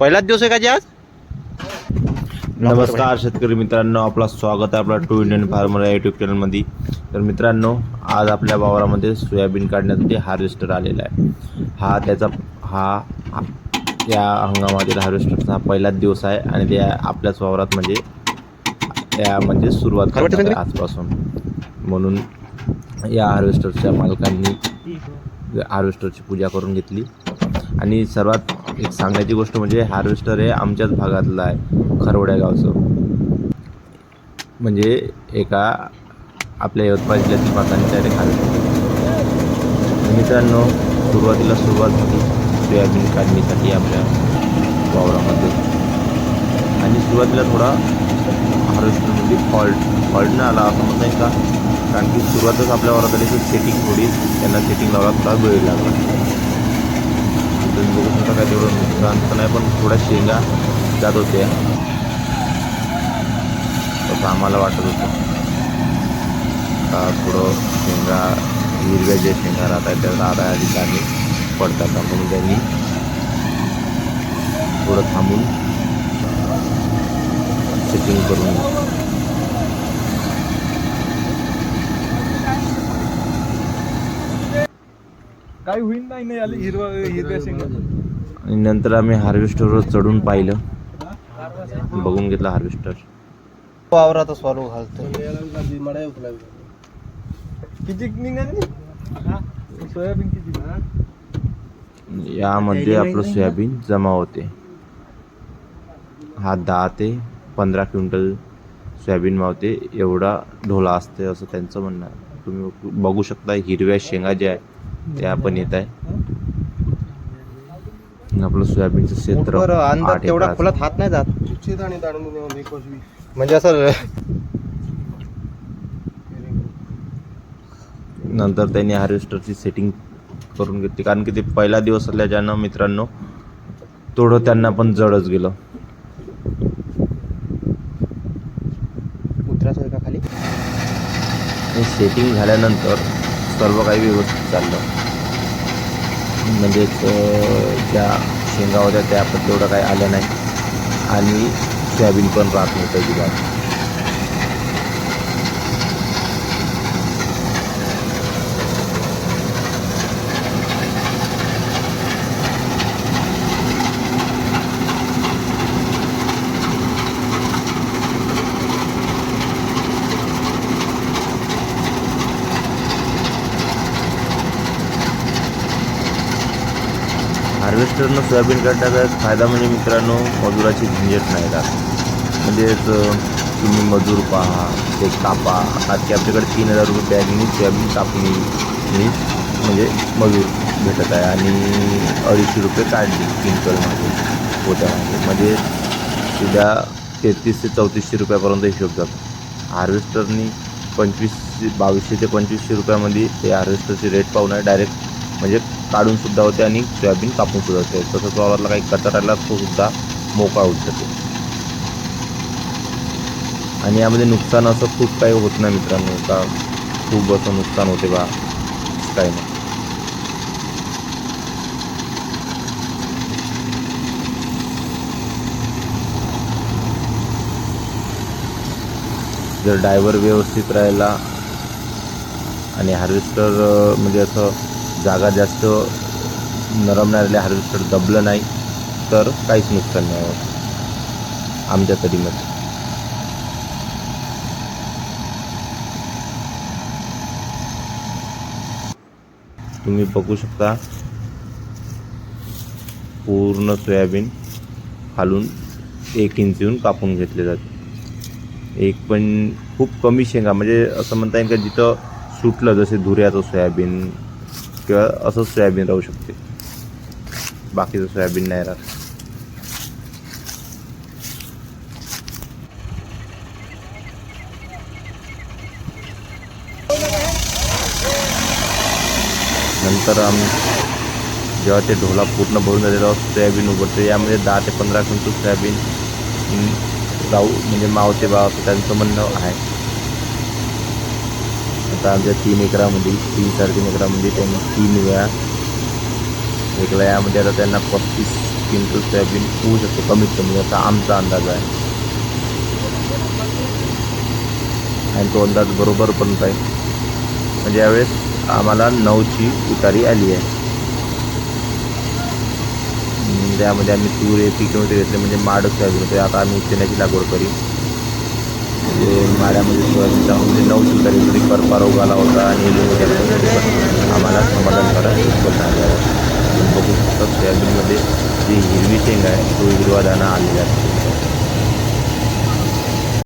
पहिलाच दिवस आहे का जी आज? नमस्कार शेतकरी मित्रांनो आपलं स्वागत आहे आपला टू इंडियन फार्मर या युट्यूब चॅनलमध्ये तर मित्रांनो आज आपल्या वावरामध्ये सोयाबीन काढण्यासाठी हार्वेस्टर आलेला आहे. हा त्याचा हा या हंगामातील हार्वेस्टरचा हा पहिलाच दिवस आहे आणि ते आपल्याच वावरात म्हणजे त्या म्हणजे सुरुवात करणार आजपासून. म्हणून या हार्वेस्टरच्या मालकांनी हार्वेस्टरची पूजा करून घेतली. आणि सर्वात एक सांगायची गोष्ट म्हणजे हार्वेस्टर हे आमच्याच भागातलं आहे खरवड्या गावचं. म्हणजे एका आपल्या यवतमाळ जिल्ह्यातील भागांच्या डायरेक्ट हार्वेस्टर मित्रांनो सुरुवातीला सुरुवात झाली सोयाबीन काढणीसाठी आपल्या वावरामध्ये. आणि सुरुवातीला थोडा हार्वेस्टरमध्ये म्हणजे फॉल्ट फॉल्ट न आला असं म्हणता नाही का? कारण की सुरुवातच आपल्या वावरात आली की सेटिंग थोडी त्यांना सेटिंग लावायला थोडा वेळ लागला. तुम्ही बघू शकता काय तेवढं नुकसान. तर नाही पण थोड्या शेंगा जात होत्या. तसं आम्हाला वाटत होतं. का थोडं शेंगा हिरव्या ज्या शेंगा राहतात त्या राहत्या ठिकाणी पडतात. म्हणून त्यांनी थोडं थांबून सेटिंग करून काही होईल नाही नाही आली हिरवा हिरव्या शेंगा. आणि नंतर आम्ही हार्वेस्टरवर चढून पाहिलं. बघून घेतलं हार्वेस्टर वावरात घालतो किती निघाली सोयाबीन किती यामध्ये आपलं सोयाबीन जमा होते. हा दहा ते पंधरा क्विंटल सोयाबीन मावते. एवढा ढोला असते असं त्यांचं म्हणणं आहे. तुम्ही बघू शकता हिरव्या शेंगा ज्या आहे त्या पण येत आहे. आपलं सोयाबीनचं क्षेत्र अंदाज तेवढा. खोलात हात नाही जात. म्हणजे असं नंतर त्यांनी हार्वेस्टरची सेटिंग करून घेतली. कारण की ते पहिला दिवस असल्याच्यानं मित्रांनो थोडं त्यांना पण जडच गेलं. उतरायचं आहे का खाली? सेटिंग झाल्यानंतर सर्व काही व्यवस्थित चाललं. म्हणजेच ज्या शेंगा होत्या त्या पण तेवढं काही आल्या नाही. आणि सोयाबीन पण राहत नव्हतं अजिबात. हार्वेस्टरनं सोयाबीन काढण्याचा एक फायदा म्हणजे मित्रांनो मजुराची झंझट नाही राहत. म्हणजेच तुम्ही मजूर पहा ते कापा. आता की आपल्याकडे तीन हजार रुपये बॅगनी सोयाबीन कापणी ही म्हणजे मजूर भेटत आहे आणि अडीचशे रुपये काढली क्विंटलमागे पोत्यामागे म्हणजे सुद्धा तेहतीस ते चौतीसशे रुपयापर्यंत हिशोब जातो. हार्वेस्टरनी पंचवीस बावीसशे ते पंचवीसशे रुपयामध्ये ते हार्वेस्टरचे रेट पाहून आहे डायरेक्ट म्हणजे काढून सुद्धा होते आणि सोयाबीन कापून सुद्धा होते. तसंच वावरातला काही कचरा राहिला तो सुद्धा मोकळा होत जाते आणि यामध्ये नुकसान असं खूप काही होत नाही मित्रांनो. का खूप असं नुकसान होते बा. काही नाही. जर डायव्हर व्यवस्थित राहिला आणि हार्वेस्टर म्हणजे असं जागा जास्त नरम नाही हार्वेस्टर दबलं नाही तर काहीच नुकसान नाही होत. आमच्या तरी तुम्ही बघू शकता पूर्ण सोयाबीन खालून एक इंच येऊन कापून घेतले जाते. एक पण खूप कमी शेंगा म्हणजे असं म्हणता येईल का जिथं सुटलं जसे धुऱ्याचं सोयाबीन किंवा असंच सोयाबीन राहू शकते. बाकीचं सोयाबीन नाही राहत. नंतर आम्ही जेव्हा ते ढोला पूर्ण भरून जाते तेव्हा सोयाबीन उघडते यामध्ये दहा ते पंधरा क्विंटल सोयाबीन राहू म्हणजे मावते बा असं त्यांचं म्हणणं आहे. आता आमच्या तीन एकरामध्ये तीन साडेतीन एकरामध्ये त्यांनी तीन वेळा एकला. यामध्ये आता त्यांना पस्तीस क्विंटल सोयाबीन होऊ शकतो कमीत कमी. असा आमचा अंदाज आहे. आणि तो अंदाज बरोबर पण आहे. म्हणजे यावेळेस आम्हाला नऊची उतारी आली आहे. त्यामध्ये आम्ही तूर हे पीक घेतले म्हणजे माड सोयाबीन होते. आता आम्ही चण्याची लागवड करी. ते माड्यामध्ये सोयाबीनचा म्हणजे नऊ उतारी तरी करपार उगाला होता आणि आम्हाला समाधानकारक उत्पन्न आलं आहे बघू शकता सोयाबीनमध्ये जी हिरवी शेंग आहे तो हिरवा दाणा आलेला आहे.